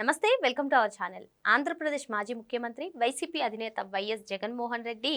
నమస్తే welcome to our channel. Andhra Pradesh మాజీ ముఖ్యమంత్రి వైసీపీ అధినేత వైఎస్ జగన్మోహన్ రెడ్డి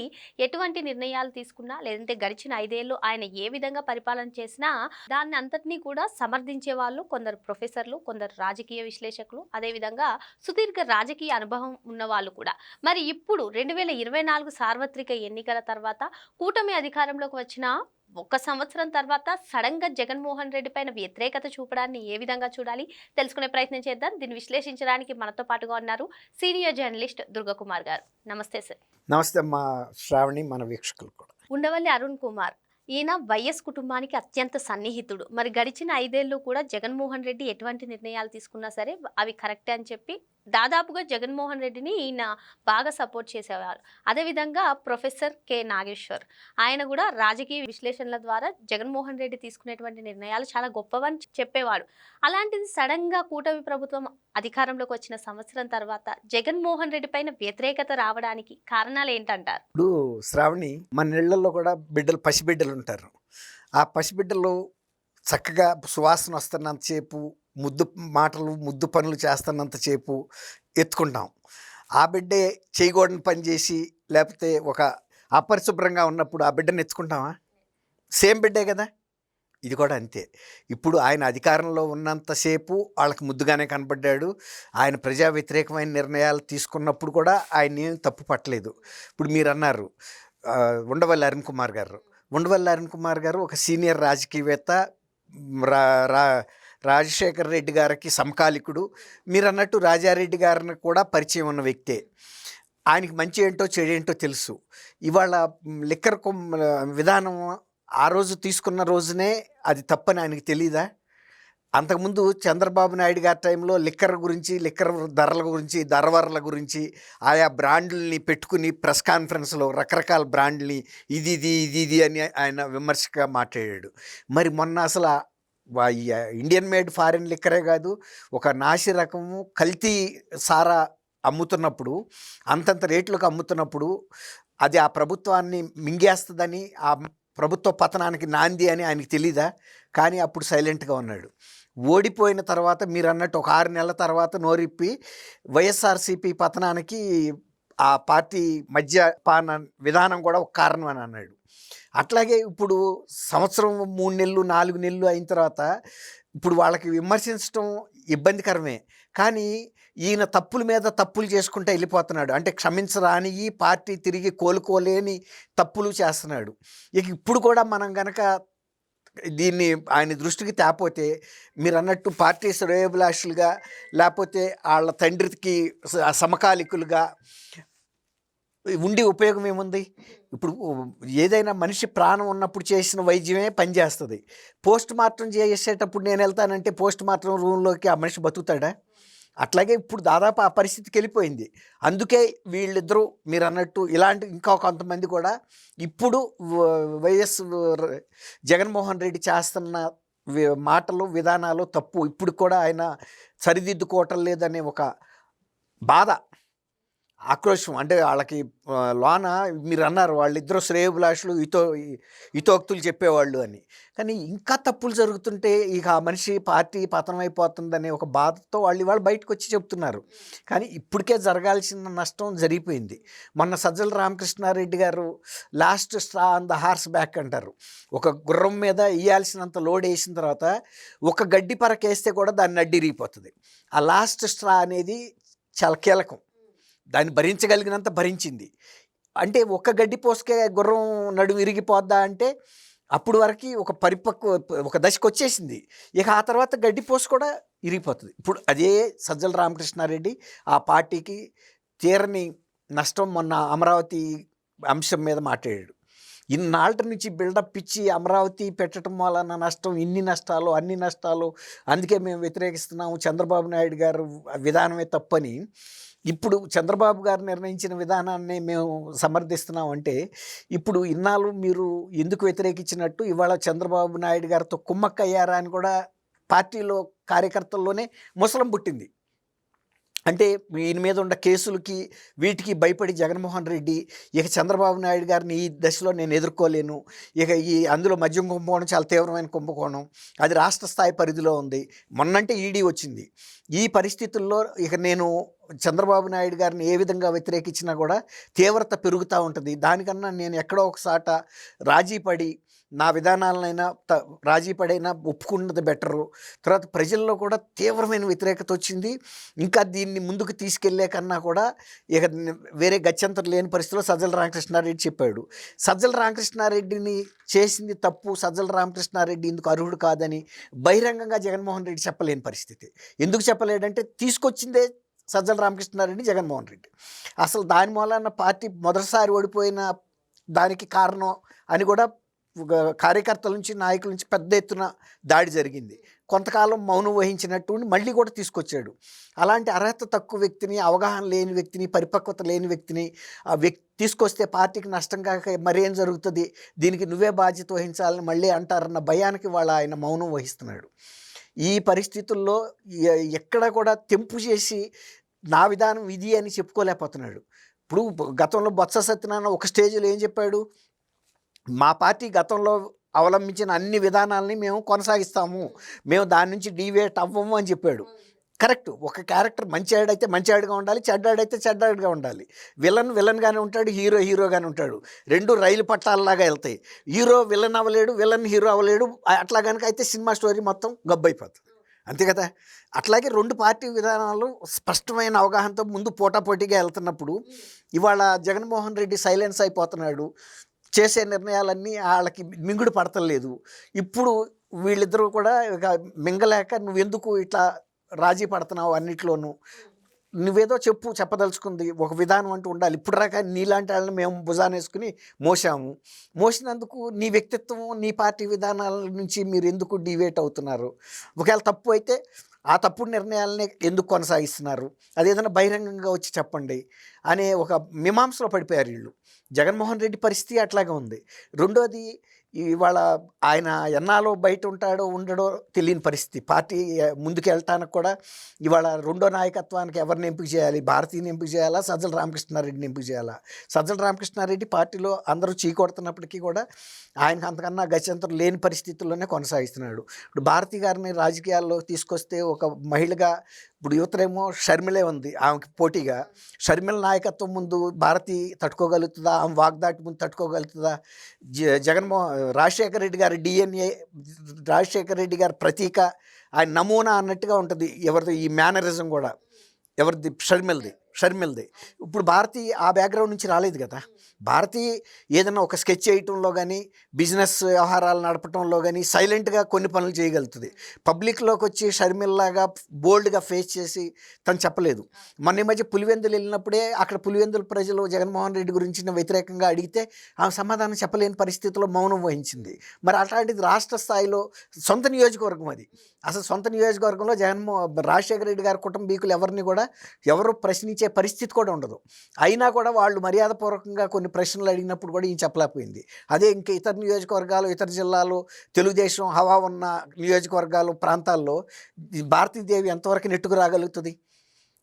ఎటువంటి నిర్ణయాలు తీసుకున్నా లేదంటే గడిచిన ఐదేళ్ళు ఆయన ఏ విధంగా పరిపాలన చేసినా దాన్ని అంతటినీ కూడా సమర్థించే వాళ్ళు కొందరు ప్రొఫెసర్లు కొందరు రాజకీయ విశ్లేషకులు అదేవిధంగా సుదీర్ఘ రాజకీయ అనుభవం ఉన్న వాళ్ళు కూడా. మరి ఇప్పుడు రెండు వేల ఇరవై నాలుగు సార్వత్రిక ఎన్నికల తర్వాత కూటమి అధికారంలోకి వచ్చిన ఒక్క సంవత్సరం తర్వాత సడన్గా జగన్మోహన్ రెడ్డి పైన వ్యతిరేకత చూపడాన్ని ఏ విధంగా చూడాలి? తెలుసుకునే ప్రయత్నం చేద్దాం. దీన్ని విశ్లేషించడానికి మనతో పాటుగా ఉన్నారు సీనియర్ జర్నలిస్ట్ దుర్గకుమార్ గారు. నమస్తే సార్. నమస్తే మా శ్రావణి మన వీక్షకులు కూడా. ఉండవల్లి అరుణ్ కుమార్ ఈయన వైఎస్ కుటుంబానికి అత్యంత సన్నిహితుడు. మరి గడిచిన ఐదేళ్ళు కూడా జగన్మోహన్ రెడ్డి ఎటువంటి నిర్ణయాలు తీసుకున్నా సరే అవి కరెక్టే అని చెప్పి దాదాపుగా జగన్మోహన్ రెడ్డిని ఈయన బాగా సపోర్ట్ చేసేవారు. అదేవిధంగా ప్రొఫెసర్ కె నాగేశ్వర్. ఆయన కూడా రాజకీయ విశ్లేషణల ద్వారా జగన్మోహన్ రెడ్డి తీసుకునేటువంటి నిర్ణయాలు చాలా గొప్పవని చెప్పేవాడు. అలాంటిది సడన్గా కూటమి ప్రభుత్వం అధికారంలోకి వచ్చిన సంవత్సరం తర్వాత జగన్మోహన్ రెడ్డి పైన వ్యతిరేకత రావడానికి కారణాలు ఏంటంటారు? ఇప్పుడు శ్రావణి మన ఇళ్ళలో కూడా బిడ్డలు పసిబిడ్డలు ఉంటారు. ఆ పసిబిడ్డలు చక్కగా సువాసన వస్తున్నంతసేపు ముద్దు మాటలు ముద్దు పనులు చేస్తున్నంతసేపు ఎత్తుకుంటాం. ఆ బిడ్డే చేయకూడని పని చేసి లేకపోతే ఒక అపరిశుభ్రంగా ఉన్నప్పుడు ఆ బిడ్డను ఎత్తుకుంటామా? సేమ్ బిడ్డే కదా? ఇది కూడా అంతే. ఇప్పుడు ఆయన అధికారంలో ఉన్నంతసేపు వాళ్ళకి ముద్దుగానే కనబడ్డాడు ఆయన ప్రజా వ్యతిరేకమైన నిర్ణయాలు తీసుకున్నప్పుడు కూడా ఆయన ఏం తప్పు పట్టలేదు. ఇప్పుడు మీరు అన్నారు ఉండవల్లి అరుణ్ కుమార్ గారు. ఉండవల్లి అరుణ్ కుమార్ గారు ఒక సీనియర్ రాజకీయవేత్త రా రా రాజశేఖర్ రెడ్డి గారికి సమకాలికుడు. మీరు అన్నట్టు రాజారెడ్డి గారిని కూడా పరిచయం ఉన్న వ్యక్తే. ఆయనకి మంచి ఏంటో చెడేంటో ఏంటో తెలుసు. ఇవాళ లిక్కర్ విధానం ఆ రోజు తీసుకున్న రోజునే అది తప్పని ఆయనకి తెలీదా? అంతకుముందు చంద్రబాబు నాయుడు గారి టైంలో లిక్కర్ గురించి లిక్కర్ ధరల గురించి ధరవరల గురించి ఆయా బ్రాండ్లని పెట్టుకుని ప్రెస్ కాన్ఫరెన్స్లో రకరకాల బ్రాండ్ని ఇది ఇది ఇది ఇది అని ఆయన విమర్శగా మాట్లాడాడు. మరి మొన్న అసలు ఇండియన్ మేడ్ ఫారిన్ లిక్కరే కాదు ఒక నాసి రకము కల్తీ సారా అమ్ముతున్నప్పుడు అంతంత రేట్లకు అమ్ముతున్నప్పుడు అది ఆ ప్రభుత్వాన్ని మింగేస్తుందని ఆ ప్రభుత్వ పతనానికి నాంది అని ఆయనకి తెలీదా? కానీ అప్పుడు సైలెంట్గా ఉన్నాడు. ఓడిపోయిన తర్వాత మీరు అన్నట్టు ఒక ఆరు నెలల తర్వాత నోరిప్పి వైఎస్ఆర్సీపీ పతనానికి ఆ పార్టీ మద్యపాన విధానం కూడా ఒక కారణం అని అన్నాడు. అట్లాగే ఇప్పుడు సంవత్సరం మూడు నెలలు నాలుగు నెలలు అయిన తర్వాత ఇప్పుడు వాళ్ళకి విమర్శించడం ఇబ్బందికరమే. కానీ ఈయన తప్పుల మీద తప్పులు చేసుకుంటూ వెళ్ళిపోతున్నాడు. అంటే క్షమించరాని పార్టీ తిరిగి కోలుకోలేని తప్పులు చేస్తున్నాడు. ఇక ఇప్పుడు కూడా మనం గనక దీన్ని ఆయన దృష్టికి తేపోతే మీరు అన్నట్టు పార్టీ శ్రేయభిలాషులుగా లేకపోతే వాళ్ళ తండ్రికి సమకాలికులుగా ఉండి ఉపయోగం ఏముంది? ఇప్పుడు ఏదైనా మనిషి ప్రాణం ఉన్నప్పుడు చేసిన వైద్యమే పనిచేస్తుంది పోస్ట్ మార్టం చేసేటప్పుడు నేను వెళ్తానంటే పోస్ట్ మార్టం రూమ్లోకి ఆ మనిషి బతుకుతాడా? అట్లాగే ఇప్పుడు దాదాపు ఆ పరిస్థితికి వెళ్ళిపోయింది. అందుకే వీళ్ళిద్దరూ మీరు అన్నట్టు ఇలాంటి ఇంకా కొంతమంది కూడా ఇప్పుడు వైఎస్ జగన్మోహన్ రెడ్డి చేస్తున్న మాటలు విధానాలు తప్పు. ఇప్పుడు కూడా ఆయన సరిదిద్దుకోవటం లేదనే ఒక బాధ. ఆక్రోశం అంటే వాళ్ళకి లోన మీరు అన్నారు వాళ్ళిద్దరు శ్రేయభిలాషులు ఇతో ఇతోక్తులు చెప్పేవాళ్ళు అని. కానీ ఇంకా తప్పులు జరుగుతుంటే ఇక ఆ మనిషి పార్టీ పతనమైపోతుందనే ఒక బాధతో వాళ్ళు ఇవాళ బయటకు వచ్చి చెప్తున్నారు. కానీ ఇప్పటికే జరగాల్సిన నష్టం జరిగిపోయింది. మొన్న Sajjala Ramakrishna Reddy garu last straw on the horse back అంటారు. ఒక గుర్రం మీద వేయాల్సినంత లోడ్ వేసిన తర్వాత ఒక గడ్డి పరకేస్తే కూడా దాన్ని అడ్డిరిగిపోతుంది ఆ లాస్ట్ స్ట్రా అనేది చాలా కీలకం. దాన్ని భరించగలిగినంత భరించింది. అంటే ఒక్క గడ్డి పోసుకే గుర్రం నడుము విరిగిపోద్దా అంటే అప్పుడు వరకు ఒక పరిపక్వ ఒక దశకు వచ్చేసింది. ఇక ఆ తర్వాత గడ్డి పోసు కూడా ఇరిగిపోతుంది ఇప్పుడు అదే సజ్జల రామకృష్ణారెడ్డి ఆ పార్టీకి తీరని నష్టం మొన్న అమరావతి అంశం మీద మాట్లాడాడు. ఇన్నాళ్ళ నుంచి బిల్డప్ ఇచ్చి అమరావతి పెట్టడం వలన నష్టం ఇన్ని నష్టాలు అన్ని నష్టాలు అందుకే మేము వ్యతిరేకిస్తున్నాము చంద్రబాబు నాయుడు గారు విధానమే తప్పని ఇప్పుడు చంద్రబాబు గారు నిర్ణయించిన విధానాన్ని మేము సమర్థిస్తున్నాం అంటే ఇప్పుడు ఇన్నాళ్ళు మీరు ఎందుకు వ్యతిరేకించినట్టు ఇవాళ చంద్రబాబు నాయుడు గారితో కుమ్మక్కయ్యారా అని కూడా పార్టీలో కార్యకర్తల్లోనే ముసలం పుట్టింది. అంటే ఈయన మీద ఉన్న కేసులకి వీటికి భయపడి జగన్మోహన్ రెడ్డి ఇక చంద్రబాబు నాయుడు గారిని ఈ దశలో నేను ఎదుర్కోలేను ఇక ఈ అందులో మద్యం కుంభకోణం చాలా తీవ్రమైన కుంభకోణం అది రాష్ట్ర స్థాయి పరిధిలో ఉంది. మొన్నంటే ఈడీ వచ్చింది. ఈ పరిస్థితుల్లో ఇక నేను చంద్రబాబు నాయుడు గారిని ఏ విధంగా వ్యతిరేకించినా కూడా తీవ్రత పెరుగుతూ ఉంటుంది. దానికన్నా నేను ఎక్కడో ఒకసాట రాజీ పడి నా విధానాలనైనా త రాజీ పడైనా ఒప్పుకున్నది బెటరు. తర్వాత ప్రజల్లో కూడా తీవ్రమైన వ్యతిరేకత వచ్చింది. ఇంకా దీన్ని ముందుకు తీసుకెళ్ళే కన్నా కూడా ఇక వేరే గత్యంతరం లేని పరిస్థితిలో సజ్జల రామకృష్ణారెడ్డి చెప్పాడు. సజ్జల రామకృష్ణారెడ్డిని చేసింది తప్పు సజ్జల రామకృష్ణారెడ్డి ఇందుకు అర్హుడు కాదని బహిరంగంగా జగన్మోహన్ రెడ్డి చెప్పలేని పరిస్థితి. ఎందుకు చెప్పలేడంటే తీసుకొచ్చిందే సజ్జల రామకృష్ణారెడ్డి జగన్మోహన్ రెడ్డి. అసలు దాని మూలాన పార్టీ మొదటిసారి ఓడిపోయిన దానికి కారణం అని కూడా కార్యకర్తల నుంచి నాయకుల నుంచి పెద్ద ఎత్తున దాడి జరిగింది. కొంతకాలం మౌనం వహించినట్టు ఉండి మళ్ళీ కూడా తీసుకొచ్చాడు. అలాంటి అర్హత తక్కువ వ్యక్తిని అవగాహన లేని వ్యక్తిని పరిపక్వత లేని వ్యక్తిని ఆ వ్యక్తి తీసుకొస్తే పార్టీకి నష్టం కాక మరేం జరుగుతుంది? దీనికి నువ్వే బాధ్యత వహించాలని మళ్ళీ అంటారన్న భయానికి వాళ్ళ ఆయన మౌనం వహిస్తున్నాడు. ఈ పరిస్థితుల్లో ఎక్కడ కూడా తెంపు చేసి నా విధానం ఇది అని చెప్పుకోలేకపోతున్నాడు. ఇప్పుడు గతంలో బొత్స సత్యనారాయణ ఒక స్టేజ్లో ఏం చెప్పాడు? మా పార్టీ గతంలో అవలంబించిన అన్ని విధానాలని మేము కొనసాగిస్తాము. మేము దాని నుంచి డీవేట్ అవ్వము అని చెప్పాడు. కరెక్ట్. ఒక క్యారెక్టర్ మంచి ఆడైతే మంచి ఆడుగా ఉండాలి చెడ్డాడైతే చెడ్డాడుగా ఉండాలి. విలన్ విలన్గానే ఉంటాడు హీరో హీరోగానే ఉంటాడు. రెండు రైలు పట్టాలలాగా వెళ్తాయి. హీరో విలన్ అవ్వలేడు విలన్ హీరో అవ్వలేడు. అట్లా కనుక అయితే సినిమా స్టోరీ మొత్తం గబ్బైపోతుంది. అంతే కదా? అట్లాగే రెండు పార్టీ విధానాలు స్పష్టమైన అవగాహనతో ముందు పోటాపోటీగా వెళ్తున్నప్పుడు ఇవాళ జగన్మోహన్ రెడ్డి సైలెన్స్ అయిపోతున్నాడు. చేసే నిర్ణయాలన్నీ వాళ్ళకి మింగుడు పడతలేదు. ఇప్పుడు వీళ్ళిద్దరూ కూడా ఇక మింగలేక నువ్వెందుకు ఇట్లా రాజీ పడుతున్నావు అన్నిట్లోనూ? నువ్వేదో చెప్పు చెప్పదలుచుకుంది ఒక విధానం అంటూ ఉండాలి. ఇప్పుడు రాక నీలాంటి వాళ్ళని మేము భుజాన వేసుకుని మోసాము మోసినందుకు నీ వ్యక్తిత్వం నీ పార్టీ విధానాల నుంచి మీరు ఎందుకు డివేట్ అవుతున్నారు? ఒకవేళ తప్పు అయితే ఆ తప్పుడు నిర్ణయాలనే ఎందుకు కొనసాగిస్తున్నారు? అదేదైనా బహిరంగంగా వచ్చి చెప్పండి అనే ఒక మీమాంసలో పడిపోయారు వీళ్ళు. జగన్మోహన్ రెడ్డి పరిస్థితి అట్లాగే ఉంది. రెండోది ఇవాళ ఆయన ఎన్నాలో బయట ఉంటాడో ఉండడో తెలియని పరిస్థితి. పార్టీ ముందుకెళ్ళటానికి ముందుకు వెళ్ళటానికి కూడా ఇవాళ రెండో నాయకత్వానికి ఎవరిని ఎంపిక చేయాలి? భారతీయని ఎంపిక చేయాలా? సజ్జల రామకృష్ణారెడ్డిని ఎంపిక చేయాలా? సజ్జల రామకృష్ణారెడ్డి పార్టీలో అందరూ చీకొడుతున్నప్పటికీ కూడా ఆయనకు అంతకన్నా గత్యంతరం లేని పరిస్థితుల్లోనే కొనసాగిస్తున్నాడు. ఇప్పుడు భారతి గారిని రాజకీయాల్లో తీసుకొస్తే ఒక మహిళగా ఇప్పుడు యువతరేమో షర్మిలే ఉంది. ఆమెకి పోటీగా. షర్మిల నాయకత్వం ముందు భారతి తట్టుకోగలుగుతుందా? ఆమె వాగ్దాటి ముందు తట్టుకోగలుగుతుందా? జ జగన్మోహన్ రాజశేఖర రెడ్డి గారి డిఎన్ఏ రాజశేఖర రెడ్డి గారి ప్రతీక ఆయన నమూనా అన్నట్టుగా ఉంటుంది. ఎవరిది ఈ మేనరిజం కూడా. ఎవరిది? షర్మిల్ది. షర్మిల్ది. ఇప్పుడు భారతి ఆ బ్యాక్గ్రౌండ్ నుంచి రాలేదు కదా. భారతి ఏదైనా ఒక స్కెచ్ చేయటంలో కానీ బిజినెస్ వ్యవహారాలు నడపటంలో కానీ సైలెంట్గా కొన్ని పనులు చేయగలుగుతుంది. పబ్లిక్లోకి వచ్చి షర్మిల్లాగా బోల్డ్గా ఫేస్ చేసి తను చెప్పలేదు. మొన్న ఈ మధ్య పులివెందులు వెళ్ళినప్పుడే అక్కడ పులివెందుల ప్రజలు జగన్మోహన్ రెడ్డి గురించి వ్యతిరేకంగా అడిగితే ఆమె సమాధానం చెప్పలేని పరిస్థితిలో మౌనం వహించింది. మరి అట్లాంటిది రాష్ట్ర స్థాయిలో సొంత నియోజకవర్గం అది. అసలు సొంత నియోజకవర్గంలో జగన్మో రాజశేఖర రెడ్డి గారి కుటుంబీకులు ఎవరిని కూడా ఎవరు ప్రశ్నించి పరిస్థితి కూడా ఉండదు. అయినా కూడా వాళ్ళు మర్యాదపూర్వకంగా కొన్ని ప్రశ్నలు అడిగినప్పుడు కూడా ఈయన చెప్పలేకపోయింది. అదే ఇంకా ఇతర నియోజకవర్గాలు ఇతర జిల్లాలు తెలుగుదేశం హవా ఉన్న నియోజకవర్గాలు ప్రాంతాల్లో భారతీదేవి ఎంతవరకు నెట్టుకు రాగలుగుతుంది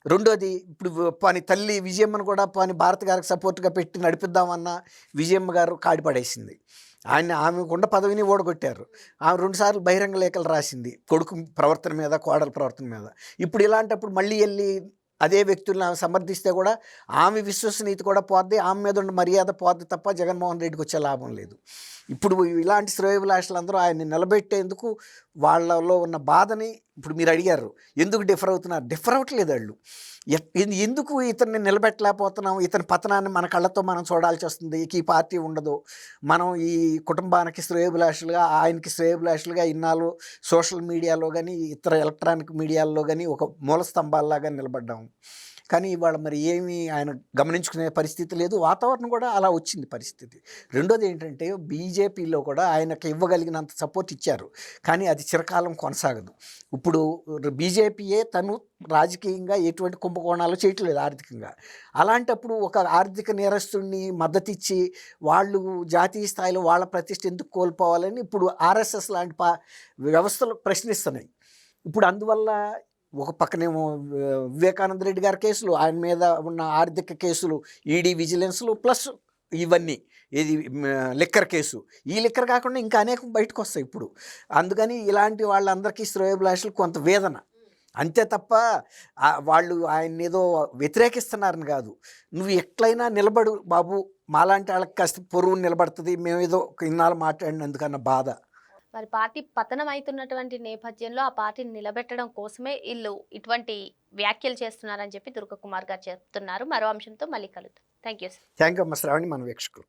రెండోది ఇప్పుడు పాని తల్లి విజయమ్మను కూడా పాని భారత్ గారికి సపోర్ట్గా పెట్టి నడిపిద్దామన్న విజయమ్మ గారు కాడిపడేసింది ఆయన ఆమె ఉండ పదవిని ఓడగొట్టారు. ఆమె రెండుసార్లు బహిరంగ లేఖలు రాసింది. కొడుకు ప్రవర్తన మీద కోడల ప్రవర్తన మీద. ఇప్పుడు ఇలాంటప్పుడు మళ్ళీ వెళ్ళి అదే వ్యక్తులను ఆమె సమర్థిస్తే కూడా ఆమె విశ్వసనీయత కూడా పోద్ది ఆమె మీద ఉన్న మర్యాద పోద్ది తప్ప జగన్మోహన్ రెడ్డికి వచ్చే లాభం లేదు. ఇప్పుడు ఇలాంటి శ్రేయభిలాషులందరూ ఆయన్ని నిలబెట్టేందుకు వాళ్ళలో ఉన్న బాధని ఇప్పుడు మీరు అడిగారు. ఎందుకు డిఫర్ అవుతున్నారు? డిఫర్ అవ్వట్లేదు వాళ్ళు. ఎందుకు ఇతన్ని నిలబెట్టలేకపోతున్నాం? ఇతని పతనాన్ని మన కళ్ళతో మనం చూడాల్సి వస్తుంది. ఈ పార్టీ ఉండదు. మనం ఈ కుటుంబానికి శ్రేయభిలాషులుగా ఆయనకి శ్రేయభిలాషులుగా ఇన్నాళ్ళు సోషల్ మీడియాలో కానీ ఇతర ఎలక్ట్రానిక్ మీడియాల్లో కానీ ఒక మూల స్తంభాల్లాగా నిలబడ్డాము. కానీ ఇవాళ మరి ఏమీ ఆయన గమనించుకునే పరిస్థితి లేదు. వాతావరణం కూడా అలా వచ్చింది పరిస్థితి. రెండోది ఏంటంటే బీజేపీలో కూడా ఆయనకి ఇవ్వగలిగినంత సపోర్ట్ ఇచ్చారు. కానీ అది చిరకాలం కొనసాగదు. ఇప్పుడు బీజేపీయే తను రాజకీయంగా ఎటువంటి కుంభకోణాలు చేయట్లేదు ఆర్థికంగా. అలాంటప్పుడు ఒక ఆర్థిక నేరస్తుడిని మద్దతిచ్చి వాళ్ళు జాతీయ స్థాయిలో వాళ్ళ ప్రతిష్ట ఎందుకు కోల్పోవాలని ఇప్పుడు ఆర్ఎస్ఎస్ లాంటి ప వ్యవస్థలు ప్రశ్నిస్తున్నాయి. ఇప్పుడు అందువల్ల ఒక పక్కనేమో వివేకానంద రెడ్డి గారి కేసులు ఆయన మీద ఉన్న ఆర్థిక కేసులు ఈడీ విజిలెన్స్లు ప్లస్ ఇవన్నీ ఇది లిక్కర్ కేసు. ఈ లిక్కర్ కాకుండా ఇంకా అనేకం బయటకు వస్తాయి ఇప్పుడు. అందుకని ఇలాంటి వాళ్ళందరికీ శ్రేయోభిలాషులు కొంత వేదన. అంతే తప్ప వాళ్ళు ఆయన ఏదో వ్యతిరేకిస్తున్నారని కాదు. నువ్వు ఎట్లయినా నిలబడు బాబు మాలాంటి వాళ్ళకి కాస్త పొరువు నిలబడుతుంది మేమేదో ఇన్నాళ్ళు మాట్లాడినందుకన్న బాధ. మరి పార్టీ పతనం అవుతున్నటువంటి నేపథ్యంలో ఆ పార్టీని నిలబెట్టడం కోసమే వీళ్ళు ఇటువంటి వ్యాఖ్యలు చేస్తున్నారని చెప్పి దుర్గకుమార్ గారు చెప్తున్నారు. మరో అంశంతో మళ్ళీ కలుద్దాం. థ్యాంక్ యూ థ్యాంక్ యూ అమ్మ. శ్రావణి మన వీక్షకులు.